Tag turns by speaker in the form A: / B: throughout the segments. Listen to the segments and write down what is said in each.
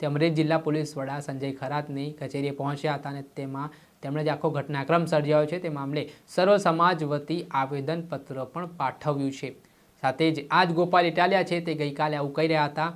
A: તે અમરેલી જિલ્લા પોલીસ વડા સંજય ખરાતની કચેરીએ પહોંચ્યા હતા અને તેમાં તેમણે જે આખો ઘટનાક્રમ સર્જાયો છે તે મામલે સર્વ સમાજ વતી આવેદનપત્ર પણ પાઠવ્યું છે. સાથે જ આ જ ગોપાલ ઇટાલિયા છે તે ગઈકાલે આવું કહી રહ્યા હતા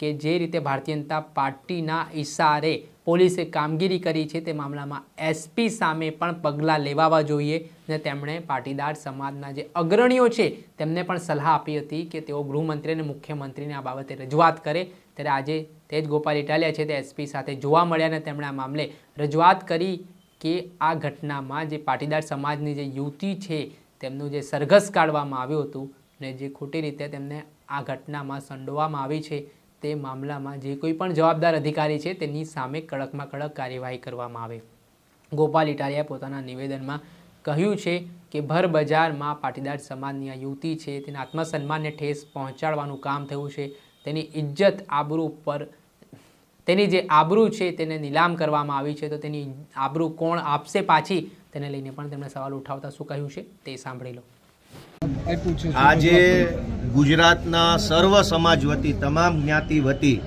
A: કે જે રીતે ભારતીય જનતા પાર્ટીના ઈશારે પોલીસે કામગીરી કરી છે તે મામલામાં એસપી સામે પણ પગલાં લેવાવા જોઈએ અને તેમણે પાટીદાર સમાજના જે અગ્રણીઓ છે તેમને પણ સલાહ આપી હતી કે તેઓ ગૃહમંત્રી અને મુખ્યમંત્રીને આ બાબતે રજૂઆત કરે. ત્યારે આજે તે જ ગોપાલ ઇટાલિયા છે તે એસપી સાથે જોવા મળ્યા અને તેમણે આ મામલે રજૂઆત કરી કે આ ઘટનામાં જે પાટીદાર સમાજની જે યુવતી છે તેમનું જે સરઘસ કાઢવામાં આવ્યું હતું ને જે ખોટી રીતે તેમને આ ઘટનામાં સંડોવામાં આવી છે તે મામલામાં જે કોઈ પણ જવાબદાર અધિકારી છે તેની સામે કડકમાં કડક કાર્યવાહી કરવામાં આવે. ગોપાલ ઇટાલિયાએ પોતાના નિવેદનમાં કહ્યું છે કે ભર બજારમાં પાટીદાર સમાજની આ યુવતી છે તેના આત્મસન્માનને ઠેસ પહોંચાડવાનું કામ થયું છે. તેની ઇજ્જત આબરૂ પર તેની જે આબરૂ છે તેને નીલામ કરવામાં આવી છે તો તેની આબરૂ કોણ આપશે પાછી તેને લઈને પણ તેમણે સવાલ ઉઠાવતા શું કહ્યું છે તે સાંભળી લો.
B: આજે ગુજરાતના સર્વ સમાજ વતી, તમામ જ્ઞાતિ વતી,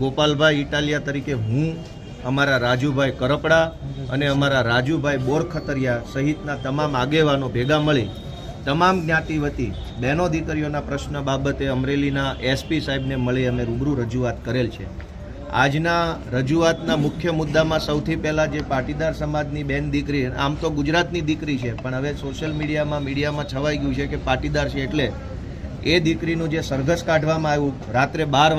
B: ગોપાલભાઈ ઇટાલિયા તરીકે હું, અમારા રાજુભાઈ કરપડા અને અમારા રાજુભાઈ બોરખતરિયા સહિતના તમામ આગેવાનો ભેગા મળી, તમામ જ્ઞાતિ વતી, બહેનો દીકરીઓના પ્રશ્ન બાબતે અમરેલીના એસપી સાહેબને મળી અમે રૂબરૂ રજૂઆત કરેલ છે. આજના રજૂઆતના મુખ્ય મુદ્દામાં સૌથી પહેલાં જે પાટીદાર સમાજની બેન દીકરી, આમ તો ગુજરાતની દીકરી છે, પણ હવે સોશિયલ મીડિયામાં મીડિયામાં છવાઈ ગયું છે કે પાટીદાર છે એટલે એ દીકરીનું જે સરઘસ કાઢવામાં આવ્યું રાત્રે બાર